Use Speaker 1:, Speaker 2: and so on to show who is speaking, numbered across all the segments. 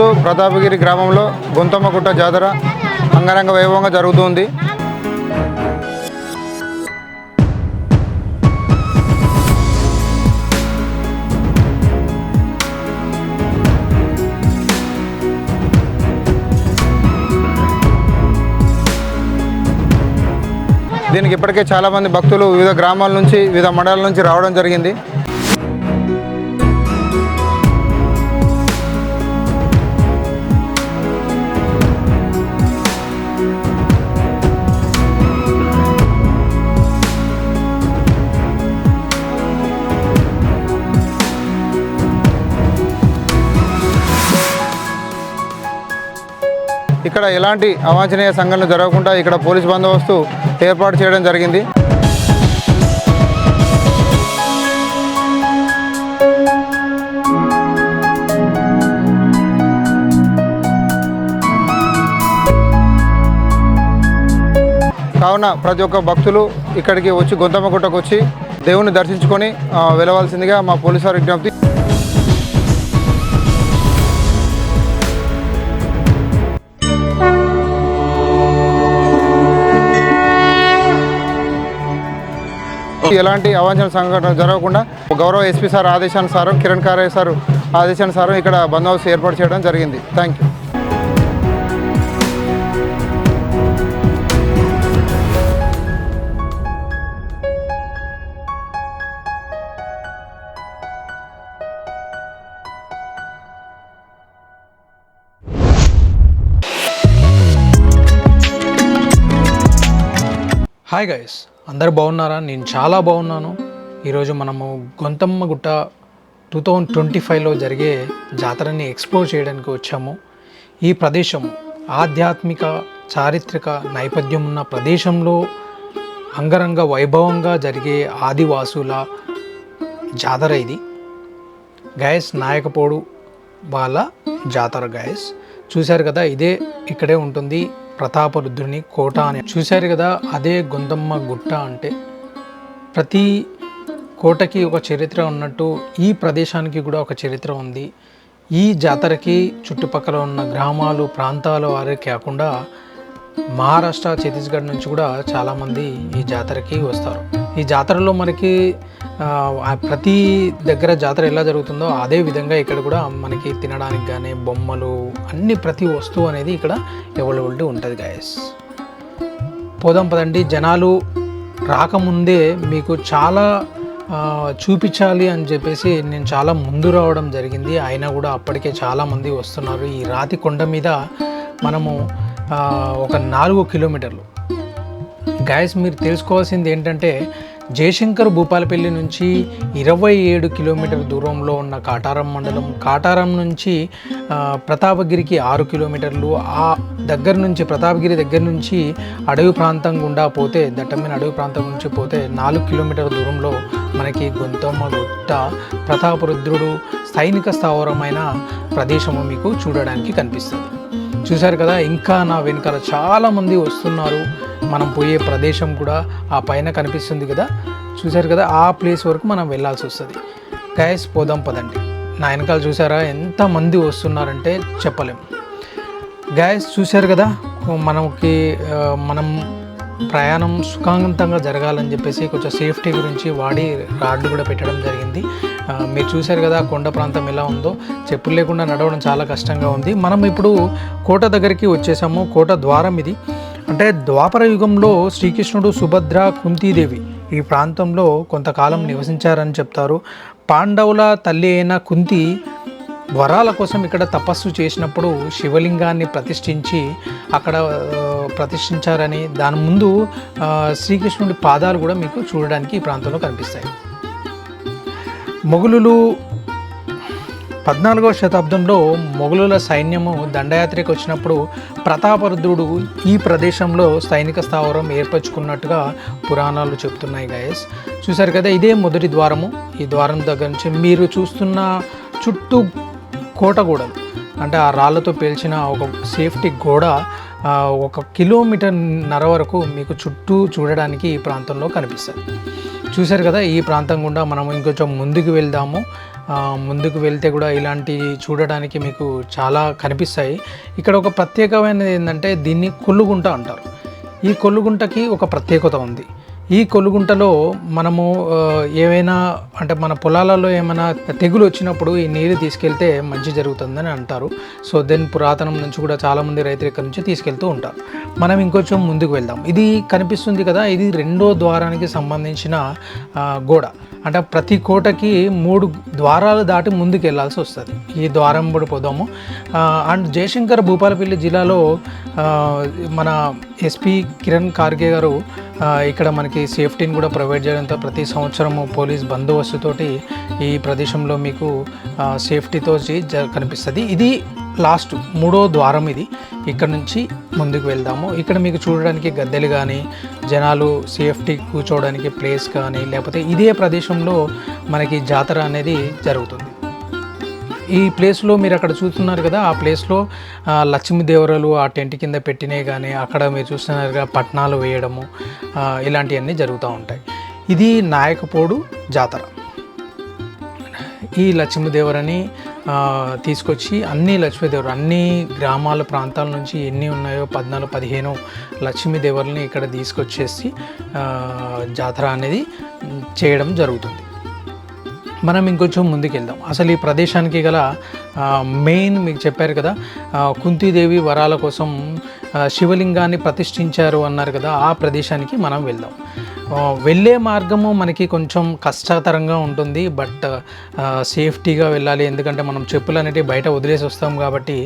Speaker 1: ఈరోజు ప్రతాపగిరి గ్రామంలో గుంతమ్మగుట్ట జాతర అంగరంగ వైభవంగా జరుగుతుంది. దీనికి ఇప్పటికే చాలామంది భక్తులు వివిధ గ్రామాల నుంచి వివిధ మండలాల నుంచి రావడం జరిగింది. ఇక్కడ ఎలాంటి అవాంఛనీయ సంఘటనలు జరగకుండా ఇక్కడ పోలీస్ బందోబస్తు ఏర్పాటు చేయడం జరిగింది. కావున ప్రతి ఒక్క భక్తులు ఇక్కడికి వచ్చి గొంతమ్మగుట్టకు వచ్చి దేవుని దర్శించుకొని వెళ్ళవలసిందిగా మా పోలీసు వారి విజ్ఞప్తి ఎలాంటి అవాంఛన సంఘటన జరగకుండా గౌరవ ఎస్పీ సార్ ఆదేశానుసారం కిరణ్ కారే సార్ ఆదేశానుసారం ఇక్కడ బందోబస్తు ఏర్పాటు చేయడం జరిగింది. Thank you.
Speaker 2: హాయ్ గైస్ అందరు బాగున్నారా? నేను చాలా బాగున్నాను. ఈరోజు మనము గొంతమ్మ గుట్ట టూ థౌజండ్ ట్వంటీ ఫైవ్లో జరిగే జాతరని ఎక్స్ప్లోర్ చేయడానికి వచ్చాము. ఈ ప్రదేశం ఆధ్యాత్మిక చారిత్రక నేపథ్యం ఉన్న ప్రదేశంలో అంగరంగ వైభవంగా జరిగే ఆదివాసుల జాతర ఇది. గైస్ నాయకపోడు వాళ్ళ జాతర గైస్ చూశారు కదా ఇదే ఇక్కడే ఉంటుంది. ప్రతాపరుద్రుని కోట అని చూశారు కదా అదే గొంతమ్మ గుట్ట అంటే. ప్రతి కోటకి ఒక చరిత్ర ఉన్నట్టు ఈ ప్రదేశానికి కూడా ఒక చరిత్ర ఉంది. ఈ జాతరకి చుట్టుపక్కల ఉన్న గ్రామాలు ప్రాంతాల వారే కాకుండా మహారాష్ట్ర ఛత్తీస్గఢ్ నుంచి కూడా చాలామంది ఈ జాతరకి వస్తారు. ఈ జాతరలో మనకి ప్రతి దగ్గర జాతర ఎలా జరుగుతుందో అదే విధంగా ఇక్కడ కూడా మనకి తినడానికి కానీ బొమ్మలు అన్ని ప్రతి వస్తువు అనేది ఇక్కడ అవైలబిలిటీ ఉంటుంది గాయస్ పోదాం పదండి. జనాలు రాకముందే మీకు చాలా చూపించాలి అని చెప్పేసి నేను చాలా ముందు రావడం జరిగింది. అయినా కూడా అప్పటికే చాలామంది వస్తున్నారు. ఈ రాతి కొండ మీద మనము ఒక నాలుగు కిలోమీటర్లు. గాయస్ మీరు తెలుసుకోవాల్సింది ఏంటంటే జయశంకర్ భూపాలపల్లి నుంచి ఇరవై ఏడు కిలోమీటర్ దూరంలో ఉన్న కాటారం మండలం కాటారం నుంచి ప్రతాపగిరికి ఆరు కిలోమీటర్లు. ఆ దగ్గర నుంచి ప్రతాపగిరి దగ్గర నుంచి అడవి ప్రాంతం గుండా పోతే దట్టమైన అడవి ప్రాంతం నుంచి పోతే నాలుగు కిలోమీటర్ల దూరంలో మనకి గొంతమ్మ గుట్ట ప్రతాపరుద్రుడు సైనిక స్థావరమైన ప్రదేశము మీకు చూడడానికి కనిపిస్తుంది. చూశారు కదా ఇంకా నా వెనుకల చాలామంది వస్తున్నారు. మనం పోయే ప్రదేశం కూడా ఆ పైన కనిపిస్తుంది కదా. చూశారు కదా? ఆ ప్లేస్ వరకు మనం వెళ్ళాల్సి వస్తుంది. గైస్ పోదాం పదండి. నా వెనకాల చూసారా ఎంతమంది వస్తున్నారంటే చెప్పలేము గ్యాస్ చూశారు కదా? మనకి మనం ప్రయాణం సుఖాంతంగా జరగాలని చెప్పేసి కొంచెం సేఫ్టీ గురించి వాడి రాడ్లు కూడా పెట్టడం జరిగింది. మీరు చూశారు కదా కొండ ప్రాంతం ఎలా ఉందో? చెప్పులు లేకుండా నడవడం చాలా కష్టంగా ఉంది. మనం ఇప్పుడు కోట దగ్గరికి వచ్చేసాము. కోట ద్వారం ఇది. అంటే ద్వాపర యుగంలో శ్రీకృష్ణుడు సుభద్ర కుంతీదేవి ఈ ప్రాంతంలో కొంతకాలం నివసించారని చెప్తారు. పాండవుల తల్లి అయిన కుంతి వరాల కోసం ఇక్కడ తపస్సు చేసినప్పుడు శివలింగాన్ని ప్రతిష్ఠించి అక్కడ ప్రతిష్ఠించారని దాని ముందు శ్రీకృష్ణుడి పాదాలు కూడా మీకు చూడడానికి ఈ ప్రాంతంలో కనిపిస్తాయి. మొగులు పద్నాలుగవ శతాబ్దంలో మొఘలుల సైన్యము దండయాత్రకు వచ్చినప్పుడు ప్రతాపరుద్రుడు ఈ ప్రదేశంలో సైనిక స్థావరం ఏర్పరచుకున్నట్టుగా పురాణాలు చెప్తున్నాయి గాయస్ చూశారు కదా ఇదే మొదటి ద్వారము. ఈ ద్వారం దగ్గర నుంచి మీరు చూస్తున్న చుట్టూ కోట అంటే ఆ రాళ్ళతో పేల్చిన ఒక సేఫ్టీ గోడ ఒక కిలోమీటర్ నర వరకు మీకు చుట్టూ చూడడానికి ఈ ప్రాంతంలో కనిపిస్తుంది. చూశారు కదా ఈ ప్రాంతం గుండా మనం ఇంకొంచెం ముందుకు వెళ్దాము. ముందుకు వెళ్తే కూడా ఇలాంటి చూడడానికి మీకు చాలా కనిపిస్తాయి. ఇక్కడ ఒక ప్రత్యేకమైనది ఏంటంటే దీన్ని కొల్లుగుంట అంటారు. ఈ కొల్లుగుంటకి ఒక ప్రత్యేకత ఉంది. ఈ కొలుగుంటలో మనము ఏవైనా అంటే మన పొలాలలో ఏమైనా తెగులు వచ్చినప్పుడు ఈ నీరు తీసుకెళ్తే మంచి జరుగుతుందని అంటారు. సో దెన్ పురాతనం నుంచి కూడా చాలామంది రైతులు ఇక్కడ నుంచి తీసుకెళ్తూ ఉంటారు. మనం ఇంకొంచెం ముందుకు వెళ్దాం. ఇది కనిపిస్తుంది కదా ఇది రెండో ద్వారానికి సంబంధించిన గోడ. అంటే ప్రతి కోటకి మూడు ద్వారాలు దాటి ముందుకు వెళ్ళాల్సి వస్తుంది. ఈ ద్వారం కూడా పోదాము. అండ్ జయశంకర్ భూపాలపల్లి జిల్లాలో మన ఎస్పీ కిరణ్ కార్గే గారు ఇక్కడ మనకి సేఫ్టీని కూడా ప్రొవైడ్ చేయడంతో ప్రతి సంవత్సరము పోలీస్ బందోబస్తుతోటి ఈ ప్రదేశంలో మీకు సేఫ్టీతో కనిపిస్తుంది. ఇది లాస్ట్ మూడో ద్వారం ఇది. ఇక్కడ నుంచి ముందుకు వెళ్దాము. ఇక్కడ మీకు చూడడానికి గద్దెలు కానీ జనాలు సేఫ్టీ కూర్చోవడానికి ప్లేస్ కానీ లేకపోతే ఇదే ప్రదేశంలో మనకి జాతర అనేది జరుగుతుంది. ఈ ప్లేస్లో మీరు అక్కడ చూస్తున్నారు కదా ఆ ప్లేస్లో ఆ, లక్ష్మీదేవరలు ఆ టెంట్ కింద పెట్టినవి కానీ అక్కడ మీరు చూస్తున్నారుగా పట్నాలు వేయడము ఇలాంటివన్నీ జరుగుతూ ఉంటాయి. ఇది నాయకపోడు జాతర. ఈ లక్ష్మీదేవరని తీసుకొచ్చి అన్ని లక్ష్మీదేవరు అన్ని గ్రామాల ప్రాంతాల నుంచి ఎన్ని ఉన్నాయో పద్నాలుగు పదిహేను లక్ష్మీదేవరని ఇక్కడ తీసుకొచ్చేసి జాతర అనేది చేయడం జరుగుతుంది. మనం ఇంకొంచెం ముందుకెళ్దాం. అసలు ఈ ప్రదేశానికి గల మెయిన్ మీకు చెప్పారు కదా కుంతీదేవి వరాల కోసం శివలింగాన్ని ప్రతిష్ఠించారు అన్నారు కదా ఆ ప్రదేశానికి మనం వెళ్దాం. వెళ్ళే మార్గము మనకి కొంచెం కష్టతరంగా ఉంటుంది బట్ సేఫ్టీగా వెళ్ళాలి. ఎందుకంటే మనం చెప్పులు అనేవి బయట వదిలేసి వస్తాం కాబట్టి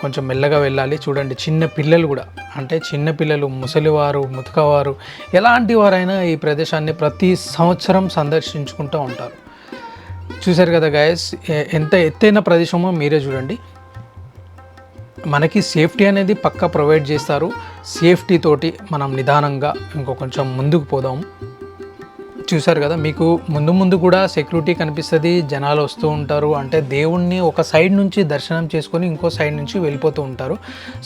Speaker 2: కొంచెం మెల్లగా వెళ్ళాలి. చూడండి చిన్న పిల్లలు కూడా అంటే చిన్న పిల్లలు ముసలివారు ముతకవారు ఎలాంటి వారైనా ఈ ప్రదేశాన్ని ప్రతి సంవత్సరం సందర్శించుకుంటూ ఉంటారు. చూశారు కదా గాయస్ ఎంత ఎత్తైన ప్రదేశమో మీరే చూడండి. మనకి సేఫ్టీ అనేది పక్కా ప్రొవైడ్ చేస్తారు. సేఫ్టీ తోటి మనం నిదానంగా ఇంకో కొంచెం ముందుకు పోదాం. చూశారు కదా మీకు ముందు ముందు కూడా సెక్యూరిటీ కనిపిస్తుంది జనాలు వస్తూ ఉంటారు. అంటే దేవుణ్ణి ఒక సైడ్ నుంచి దర్శనం చేసుకొని ఇంకో సైడ్ నుంచి వెళ్ళిపోతూ ఉంటారు.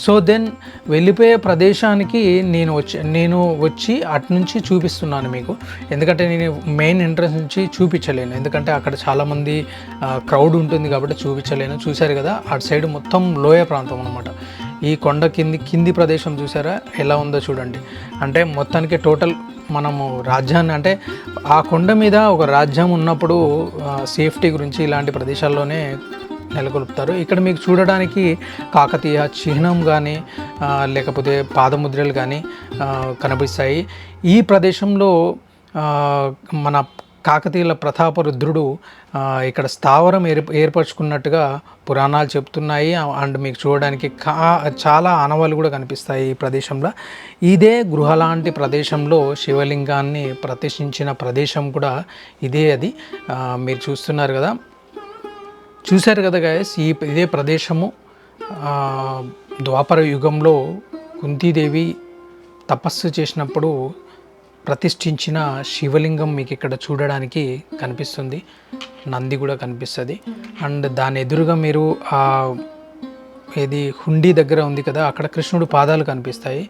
Speaker 2: సో దెన్ వెళ్ళిపోయే ప్రదేశానికి నేను వచ్చి నేను వచ్చి అటు నుంచి చూపిస్తున్నాను మీకు. ఎందుకంటే నేను మెయిన్ ఎంట్రన్స్ నుంచి చూపించలేను. ఎందుకంటే అక్కడ చాలామంది క్రౌడ్ ఉంటుంది కాబట్టి చూపించలేను. చూశారు కదా అటు సైడ్ మొత్తం లోయ ప్రాంతం అనమాట ఈ కొండ కింది కింది ప్రదేశం చూసారా ఎలా ఉందో చూడండి. అంటే మొత్తానికి టోటల్ మనము రాజ్యాన్ని అంటే ఆ కొండ మీద ఒక రాజ్యం ఉన్నప్పుడు సేఫ్టీ గురించి ఇలాంటి ప్రదేశాల్లోనే నెలకొల్పుతారు. ఇక్కడ మీకు చూడడానికి కాకతీయ చిహ్నం కానీ లేకపోతే పాదముద్రలు కానీ కనిపిస్తాయి ఈ ప్రదేశంలో మన కాకతీయుల ప్రతాపరుద్రుడు ఇక్కడ స్థావరం ఏర్ ఏర్పరచుకున్నట్టుగా పురాణాలు చెప్తున్నాయి. అండ్ మీకు చూడడానికి కా చాలా ఆనవాళ్ళు కూడా కనిపిస్తాయి ఈ ప్రదేశంలో. ఇదే గృహ లాంటి ప్రదేశంలో శివలింగాన్ని ప్రతిష్ఠించిన ప్రదేశం కూడా ఇదే అది. మీరు చూస్తున్నారు కదా. చూశారు కదా గాయస్ ఈ ఇదే ప్రదేశము. ద్వాపర యుగంలో కుంతీదేవి తపస్సు చేసినప్పుడు ప్రతిష్ఠించిన శివలింగం మీకు ఇక్కడ చూడడానికి కనిపిస్తుంది. నంది కూడా కనిపిస్తుంది. అండ్ దాని ఎదురుగా మీరు ఏది హుండీ దగ్గర ఉంది కదా అక్కడ కృష్ణుడు పాదాలు కనిపిస్తాయి.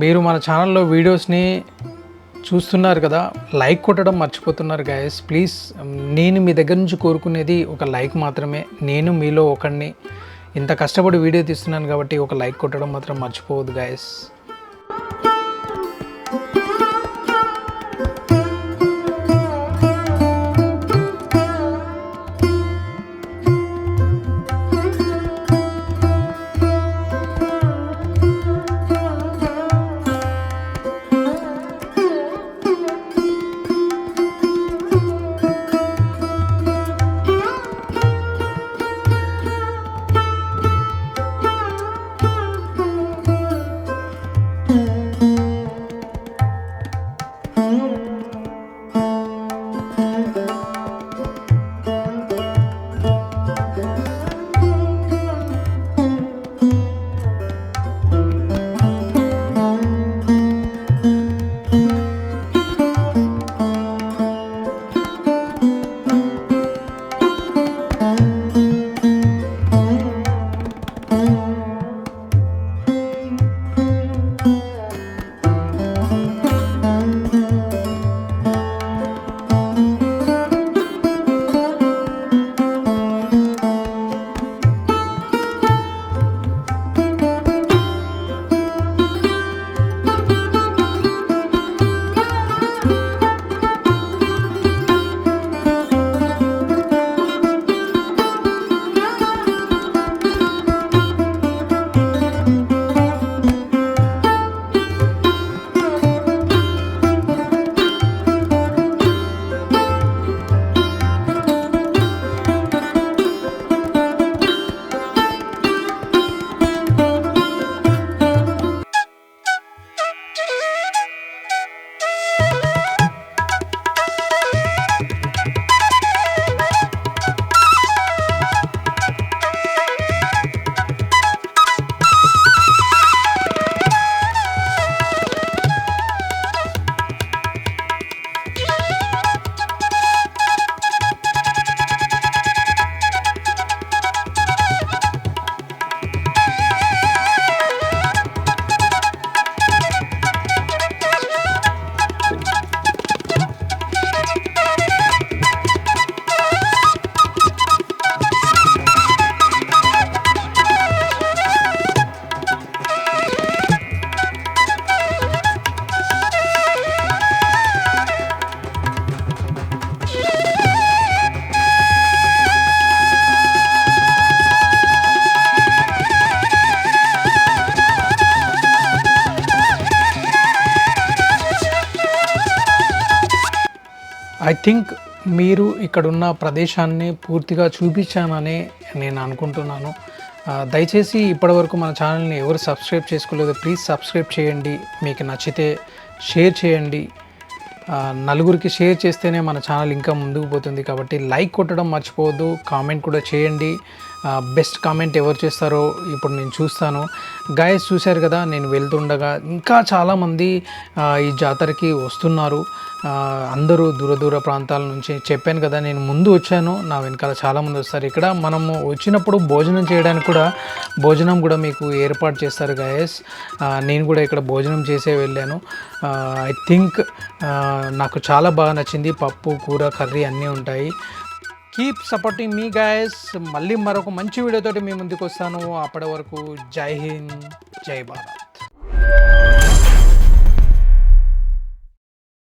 Speaker 2: మీరు మన ఛానల్లో వీడియోస్ని చూస్తున్నారు కదా లైక్ కొట్టడం మర్చిపోతున్నారు గాయస్ ప్లీజ్ నేను మీ దగ్గర నుంచి కోరుకునేది ఒక లైక్ మాత్రమే. నేను మీలో ఒకడిని ఇంత కష్టపడి వీడియో తీస్తున్నాను కాబట్టి ఒక లైక్ కొట్టడం మాత్రం మర్చిపోవద్దు గైస్ థింక్ మీరు ఇక్కడున్న ప్రదేశాన్ని పూర్తిగా చూపించానని నేను అనుకుంటున్నాను. దయచేసి ఇప్పటివరకు మన ఛానల్ని ఎవరు సబ్స్క్రైబ్ చేసుకోలేదు ప్లీజ్ సబ్స్క్రైబ్ చేయండి. మీకు నచ్చితే షేర్ చేయండి. నలుగురికి షేర్ చేస్తేనే మన ఛానల్ ఇంకా ముందుకు పోతుంది. కాబట్టి లైక్ కొట్టడం మర్చిపోవద్దు కామెంట్ కూడా చేయండి. బెస్ట్ కామెంట్ ఎవరు చేస్తారో ఇప్పుడు నేను చూస్తాను. గాయస్ చూశారు కదా నేను వెళ్తుండగా ఇంకా చాలామంది ఈ జాతరకి వస్తున్నారు. అందరూ దూర దూర ప్రాంతాల నుంచి చెప్పాను కదా నేను ముందు వచ్చాను. నా వెనకాల చాలామంది వస్తారు. ఇక్కడ మనము వచ్చినప్పుడు భోజనం చేయడానికి కూడా భోజనం కూడా మీకు ఏర్పాటు చేస్తారు గాయస్ నేను కూడా ఇక్కడ భోజనం చేసే వెళ్ళాను. ఐ థింక్ నాకు చాలా బాగా నచ్చింది. పప్పు కూర కర్రీ అన్నీ ఉంటాయి. కీప్ సపోర్టింగ్ మీ గాయస్ మళ్ళీ మరొక మంచి వీడియోతో మీ ముందుకు వస్తాను. అప్పటి వరకు జై హింద్ జై భారత్.